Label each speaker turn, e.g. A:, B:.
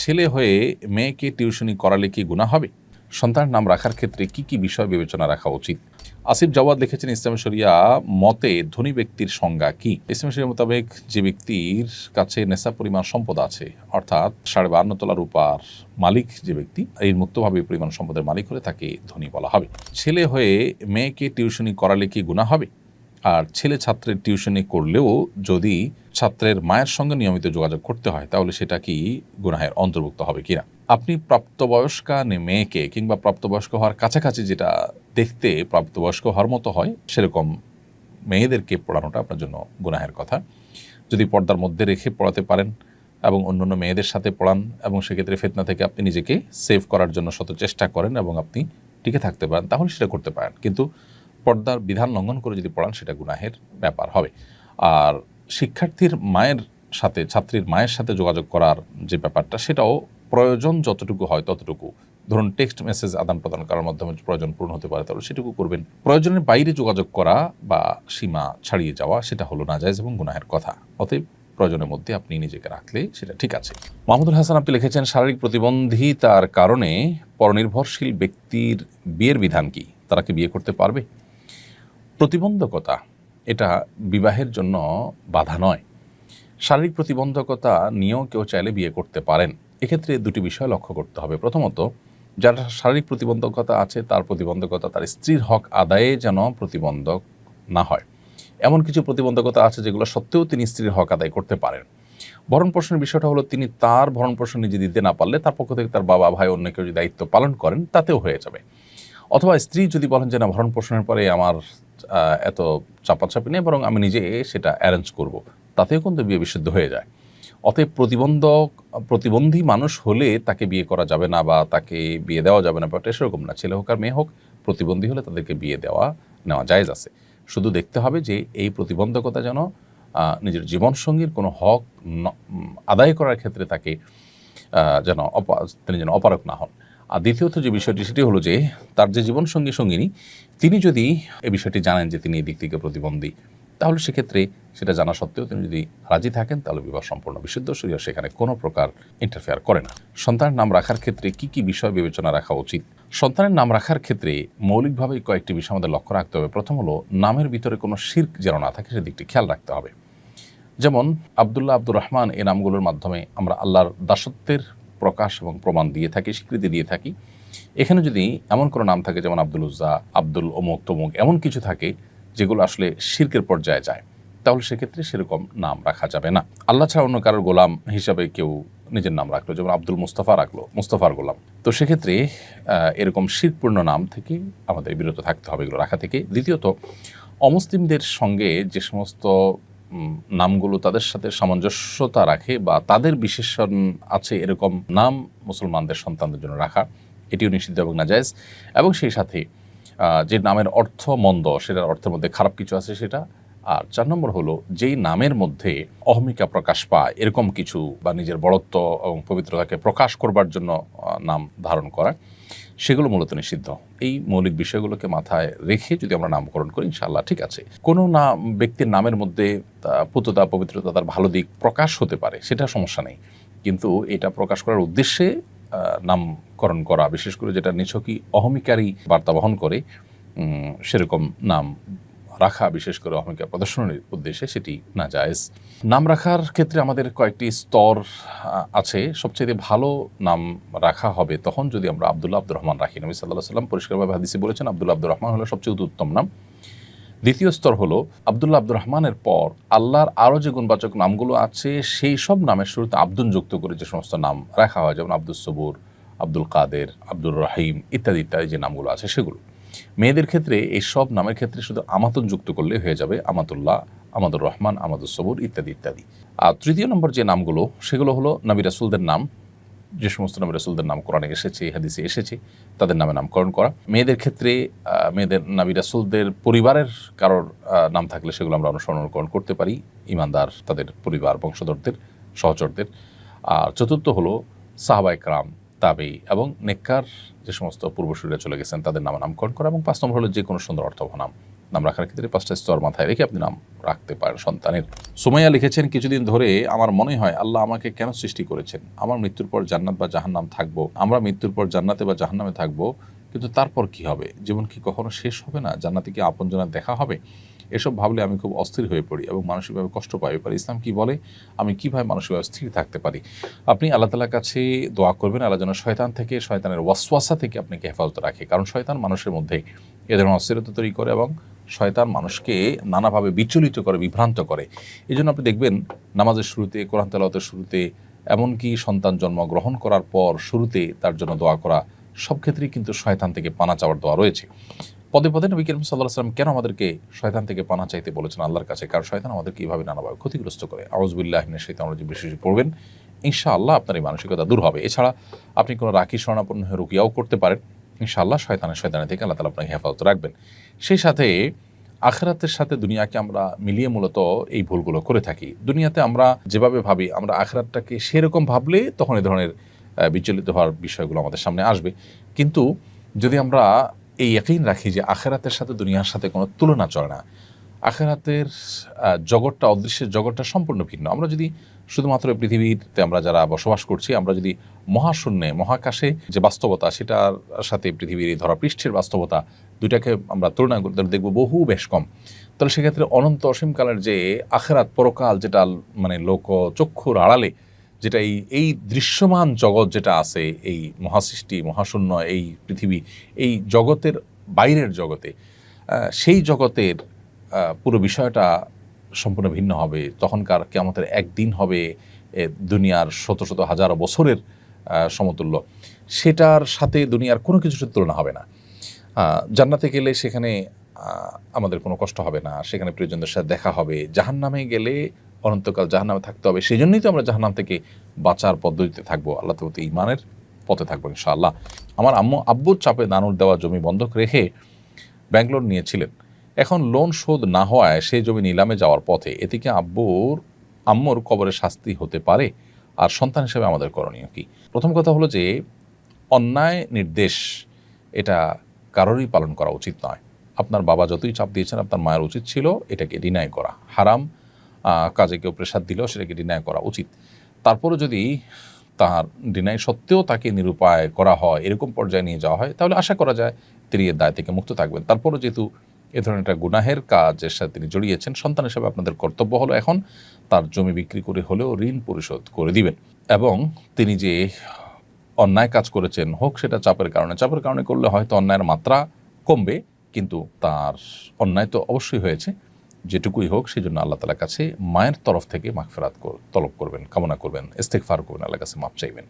A: ছেলে হয়ে মেয়েকে টিউশনি করালে কি গুণা হবে? সন্তানের নাম রাখার ক্ষেত্রে কি কি বিষয় বিবেচনা রাখা উচিত? আসিফ জওয়াদ লিখেছেন, ইসলাম শরিয়া মতে ধনী ব্যক্তির সংজ্ঞা কি? ইসলাম শরিয়া মোতাবেক যে ব্যক্তির কাছে নেশা পরিমাণ সম্পদ আছে, অর্থাৎ সাড়ে বান্ন তলা রূপার মালিক যে ব্যক্তি এই মুক্তভাবে পরিমাণ সম্পদের মালিক হলে তাকে ধনী বলা হবে। ছেলে হয়ে মেয়েকে টিউশনি করালে কি গুণা হবে? আর ছেলে ছাত্রের টিউশনি করলেও যদি ছাত্রের মায়ের সঙ্গে নিয়মিত যোগাযোগ করতে হয়, তাহলে সেটা কি গুনাহের অন্তর্ভুক্ত হবে কিনা? আপনি প্রাপ্তবয়স্কা মেয়েকে কিংবা প্রাপ্তবয়স্ক হওয়ার কাছাকাছি যেটা দেখতে প্রাপ্তবয়স্ক হওয়ার মতো হয়, সেরকম মেয়েদেরকে পড়ানোটা আপনার জন্য গুনাহের কথা। যদি পর্দার মধ্যে রেখে পড়াতে পারেন এবং অন্যান্য মেয়েদের সাথে পড়ান এবং সেক্ষেত্রে ফেতনা থেকে আপনি নিজেকে সেভ করার জন্য শত চেষ্টা করেন এবং আপনি টিকে থাকতে পারেন, তাহলে সেটা করতে পারেন। কিন্তু পর্দার বিধান লঙ্ঘন করে যদি পড়ান, সেটা গুনাহের ব্যাপার হবে। আর শিক্ষার্থীর মায়ের সাথে, ছাত্রীর মায়ের সাথে যোগাযোগ করার যে ব্যাপারটা, সেটাও প্রয়োজন যতটুকু হয় ততটুকু। ধরুন টেক্সট মেসেজ আদান প্রদান করার মাধ্যমে প্রয়োজন পূরণ হতে পারে, তাহলে সেটুকু করবেন। প্রয়োজনের বাইরে যোগাযোগ করা বা সীমা ছাড়িয়ে যাওয়া, সেটা হলো নাজায়জ এবং গুনাহের কথা। অতএব প্রয়োজনের মধ্যে আপনি নিজেকে রাখলে সেটা ঠিক আছে। মাহমুদুল হাসান, আপনি লিখেছেন, শারীরিক প্রতিবন্ধিতার কারণে পরনির্ভরশীল ব্যক্তির বিয়ের বিধান কি? তারা কি বিয়ে করতে পারবে? প্রতিবন্ধকতা, এটা বিবাহের জন্য বাধা নয়। শারীরিক প্রতিবন্ধকতা নিয়েও কেউ চাইলে বিয়ে করতে পারেন। এক্ষেত্রে দুটি বিষয় লক্ষ্য করতে হবে। প্রথমত, যার শারীরিক প্রতিবন্ধকতা আছে, তার প্রতিবন্ধকতা তার স্ত্রীর হক আদায়ে যেন প্রতিবন্ধক না হয়। এমন কিছু প্রতিবন্ধকতা আছে যেগুলো সত্ত্বেও তিনি স্ত্রীর হক আদায় করতে পারেন। ভরণ পোষণের বিষয়টা হলো, তিনি তার ভরণ পোষণ নিজে দিতে না পারলে তার পক্ষ থেকে তার বাবা, ভাই, অন্য কেউ যদি দায়িত্ব পালন করেন, তাতেও হয়ে যাবে। অথবা স্ত্রী যদি বলেন যে, না ভরণ পোষণের পরে আমার এত চাপাচাপি নেই, বরং আমি নিজে সেটা অ্যারেঞ্জ করব। তাতেও কিন্তু বিয়ে বিশুদ্ধ হয়ে যায়। অতএব প্রতিবন্ধক, প্রতিবন্ধী মানুষ হলে তাকে বিয়ে করা যাবে না বা তাকে বিয়ে দেওয়া যাবে না ব্যাপারটা সেরকম না, ছেলে হোক আর মেয়ে হোক, প্রতিবন্ধী হলে তাদেরকে বিয়ে দেওয়া, নেওয়া জায়েজ আছে। শুধু দেখতে হবে যে, এই প্রতিবন্ধকতা যেন নিজের জীবনসঙ্গীর কোনো হক আদায় করার ক্ষেত্রে তাকে যেন অপা, তিনি যেন অপারক না হন। আর দ্বিতীয়ত যে বিষয়টি, সেটি হলো যে তার যে জীবনসঙ্গী সঙ্গিনী, তিনি যদি এই বিষয়টি জানেন যে তিনি এই দিক থেকে প্রতিবন্ধী, তাহলে সেক্ষেত্রে সেটা জানা সত্ত্বেও তিনি যদি রাজি থাকেন, তাহলে বিবাহ সম্পূর্ণ বিশুদ্ধ শরীর সেখানে কোনো প্রকার ইন্টারফেয়ার করে না। সন্তানের নাম রাখার ক্ষেত্রে কি কি বিষয় বিবেচনা রাখা উচিত? সন্তানের নাম রাখার ক্ষেত্রে মৌলিকভাবে কয়েকটি বিষয় আমাদের লক্ষ্য রাখতে হবে। প্রথম হলো, নামের ভিতরে কোনো শির্ক যেন না থাকে, সেদিকটি খেয়াল রাখতে হবে। যেমন, আবদুল্লাহ আব্দুর রহমান এই নামগুলোর মাধ্যমে আমরা আল্লাহর দাসত্বের প্রকাশ এবং প্রমাণ দিয়ে থাকি, স্বীকৃতি দিয়ে থাকি। এখানে যদি এমন কোনো নাম থাকে, যেমন আব্দুল উজ্জা, আব্দুল অমুক তমুক, এমন কিছু থাকে যেগুলো আসলে শির্কের পর্যায়ে যায়, তাহলে সেক্ষেত্রে সেরকম নাম রাখা যাবে না। আল্লাহ ছাড়া অন্য কারোর গোলাম হিসাবে কেউ নিজের নাম রাখল, যেমন আব্দুল মুস্তফা রাখল, মুস্তফার গোলাম। তো সেক্ষেত্রে এরকম শিরপূর্ণ নাম থেকে আমাদের বিরত থাকতে হবে এগুলো রাখা থেকে। দ্বিতীয়ত, অমুসলিমদের সঙ্গে যে সমস্ত নামগুলো তাদের সাথে সামঞ্জস্যতা রাখে বা তাদের বিশেষণ আছে এরকম নাম মুসলমানদের সন্তানদের জন্য রাখা। এটিও নিষিদ্ধ এবং নাজায়জ। এবং সেই সাথে যে নামের অর্থ মন্দ, সেটার অর্থের মধ্যে খারাপ কিছু আছে সেটা। আর চার নম্বর হলো, যেই নামের মধ্যে অহমিকা প্রকাশ পায়, এরকম কিছু বা নিজের বড়ত্ব এবং পবিত্রতাকে প্রকাশ করবার জন্য নাম ধারণ করা। সেগুলো মূলত নিষিদ্ধ। এই মৌলিক বিষয়গুলোকে মাথায় রেখে যদি আমরা নামকরণ করি ইনশাল্লাহ ঠিক আছে। কোনো না, ব্যক্তির নামের মধ্যে পুততা পবিত্রতা তার ভালো দিক প্রকাশ হতে পারে, সেটা সমস্যা নেই। কিন্তু এটা প্রকাশ করার উদ্দেশ্যে নামকরণ করা, বিশেষ করে যেটা নিছকই অহমিকারী বার্তা বহন করে সেরকম নাম রাখা, বিশেষ করে অহমিকা প্রদর্শনের উদ্দেশ্যে সেটি না জায়েজ। নাম রাখার ক্ষেত্রে আমাদের কয়েকটি স্তর আছে। সবচেয়ে ভালো নাম রাখা হবে তখন যদি আমরা আবদুল্লাহ আব্দুর রহমান রাখি। নবী সাল্লাহ সাল্লাম পরিষ্কারভাবে হাদিসে বলেছেন, আবদুল্লাহ আব্দুর রহমান হলো সবচেয়ে উত্তম নাম। দ্বিতীয় স্তর হলো, আবদুল্লাহ আব্দুর রহমানের পর আল্লাহর আরও যে গুণবাচক নামগুলো আছে, সেই সব নামের শুরুতে আব্দুল যুক্ত করে যে সমস্ত নাম রাখা হয়, যেমন আব্দুল সবুর আব্দুল কাদের, আব্দুর রহিম ইত্যাদি ইত্যাদি যে নামগুলো আছে সেগুলো। মেয়েদের ক্ষেত্রে এই সব নামের ক্ষেত্রে শুধু আমাতন যুক্ত করলে হয়ে যাবে আমাতুল্লাহ, আমাদুর রহমান, আমাদুর সবুর ইত্যাদি ইত্যাদি। আর তৃতীয় নম্বর যে নামগুলো, সেগুলো হলো নবী রাসুলদের নাম। যে সমস্ত নবী রাসুলদের নাম কোরআনে এসেছে হাদিসে এসেছে, তাদের নামে নামকরণ করা। মেয়েদের ক্ষেত্রে মেয়েদের, নবী রাসুলদের পরিবারের কারোর নাম থাকলে সেগুলো আমরা অনুসরণ করতে পারি। ইমানদার তাদের পরিবার, বংশধরদের, সহচরদের। আর চতুর্থ হলো সাহাবাই ক্রাম তাবেই এবং নেককার যে সমস্ত পূর্বসূরীরা চলে গেছেন, তাদের নামে নামকরণ করা এবং পাঁচ নম্বর হলো যে কোনো সুন্দর অর্থবহ নাম। নাম রাখার ক্ষেত্রে পাঁচটা স্তর মাথায় রেখে আপনি নাম রাখতে পারেন সন্তানের। সুমাইয়া লিখেছেন, কিছুদিন ধরে আমার মনে হয় আল্লাহ আমাকে কেন সৃষ্টি করেছেন? আমার মৃত্যুর পর জান্নাত বা জাহান্নাম থাকব। আমরা মৃত্যুর পর জান্নাতে বা জাহান্নামে থাকব। কিন্তু তারপর কি হবে? জীবন কি কখনো শেষ হবে না? জান্নাতে কি আপনজনের দেখা হবে? এসব ভাবলে আমি খুব অস্থির হয়ে পড়ি এবং মানসিকভাবে কষ্ট পাই। পারি ইসলাম কি বলে? আমি কীভাবে মানসিকভাবে স্থির থাকতে পারি? আপনি আল্লাহ তালার কাছে দোয়া করবেন। আল্লাহ যেন শয়তান থেকে, শয়তানের ওয়াসওয়াসা থেকে আপনাকে হেফাজত রাখে। কারণ শয়তান মানুষের মধ্যে এ ধরনের অস্থিরতা তৈরি করে এবং শয়তান মানুষকে নানাভাবে বিচলিত করে, বিভ্রান্ত করে। এই জন্য আপনি দেখবেন, নামাজের শুরুতে, কোরআন তেলাওয়াতের শুরুতে এমনকি সন্তান জন্ম গ্রহণ করার পর শুরুতে তার জন্য দোয়া করা সব ক্ষেত্রেই কিন্তু শয়তান থেকে পানা চাওয়ার দোয়া রয়েছে। পদে পদে নবী করিম সাল্লাহ সাল্লাম কেন আমাদেরকে শয়তান থেকে পানা চাইতে বলেছেন আল্লাহর কাছে? কারণ শয়তান আমাদেরকে এইভাবে নানাভাবে ক্ষতিগ্রস্ত করে। আউজবুল্লাহিনের শৈতান রাজিম, বেশি বেশি পড়বেন। ইনশাআল্লাহ আপনার এই মানসিকতা দূর হবে। এছাড়া আপনি কোনো রাখি স্বর্ণাপন্ন হয়ে রুকিয়াও করতে পারেন। ইনশাআল্লাহ শয়তানের শয়তানের থেকে আল্লাহ তালা আপনাকে হেফাজত রাখবেন। সেই সাথে আখেরাতের সাথে দুনিয়াকে আমরা মিলিয়ে মূলত এই ভুলগুলো করে থাকি। দুনিয়াতে আমরা যেভাবে ভাবি, আমরা আখেরাতটাকে সেরকম ভাবলে তখন এই ধরনের বিচলিত হওয়ার বিষয়গুলো আমাদের সামনে আসবে। কিন্তু যদি আমরা এই একই রাখি যে আখেরাতের সাথে দুনিয়ার সাথে কোনো তুলনা চলে না, আখেরাতের জগৎটা, অদৃশ্যের জগৎটা সম্পূর্ণ ভিন্ন। আমরা যদি শুধুমাত্র পৃথিবীতে আমরা যারা বসবাস করছি, আমরা যদি মহাশূন্যে, মহাকাশে যে বাস্তবতা, সেটার সাথে পৃথিবীর এই ধরা পৃষ্ঠের বাস্তবতা দুইটাকে আমরা তুলনা করতে দেখব বহু বেশ কম। তাহলে সেক্ষেত্রে অনন্ত অসীমকালের যে আখেরাত পরকাল যেটা মানে লোক চক্ষুর আড়ালে যেটা এই এই দৃশ্যমান জগৎ যেটা আছে, এই মহাসৃষ্টি, মহাশূন্য, এই পৃথিবী, এই জগতের বাইরের জগতে সেই জগতের পুরো বিষয়টা সম্পূর্ণ ভিন্ন হবে। তখনকার কেমতের একদিন হবে দুনিয়ার শত শত হাজারো বছরের সমতুল্য। সেটার সাথে দুনিয়ার কোনো কিছুর তুলনা হবে না। জান্নাতে গেলে সেখানে আমাদের কোনো কষ্ট হবে না। সেখানে প্রিয়জনদের সাথে দেখা হবে। জাহান্নামে গেলে অনন্তকাল জাহান্নামে থাকতে হবে। সেই জন্যই তো আমরা জাহান্নাম থেকে বাঁচার পদ্ধতিতে থাকব। আল্লাহ তো ইমানের পথে থাকব ইনশাআল্লাহ। আমার আম্মু আব্বুর চাপে নানুর দেওয়া জমি বন্ধক রেখে ব্যাঙ্গালোর নিয়েছিলেন। এখন লোন শোধ না হওয়ায় সেই জমি নিলামে যাওয়ার পথে এদিকে আব্বুর আম্মুর কবরে শাস্তি হতে পারে আর সন্তান হিসেবে আমাদের করণীয় কি? প্রথম কথা হলো যে, অন্যায় নির্দেশ এটা কারোরই পালন করা উচিত নয়। আপনার বাবা যতই চাপ দিয়েছেন, আপনার মায়ের উচিত ছিল এটাকে ডিনাই করা। হারাম কাজে কেউ প্রেসার দিলেও সেটাকে ডিনাই করা উচিত। তারপরে যদি তার ডিনাই সত্ত্বেও তাকে নিরুপায় করা হয়, এরকম পর্যায়ে নিয়ে যাওয়া হয়, তাহলে আশা করা যায় তিনি এর দায় থেকে মুক্ত থাকবেন। তারপরও যেহেতু এ ধরনের একটা গুনাহের কাজের সাথে তিনি জড়িয়েছেন, সন্তান হিসেবে আপনাদের কর্তব্য হলো এখন তার জমি বিক্রি করে হলেও ঋণ পরিশোধ করে দিবেন। এবং তিনি যে অন্যায় কাজ করেছেন, হোক সেটা চাপের কারণে চাপের কারণে করলে হয়তো অন্যায়ের মাত্রা কমবে, কিন্তু তার অন্যায় তো অবশ্যই হয়েছে। যেটুকুই হোক সেই জন্য আল্লাহ তালার কাছে মায়ের তরফ থেকে মাগফেরাত তলব করবেন, কামনা করবেন ইস্তেকফার করবেন আল্লাহ কাছে মাপ চাইবেন।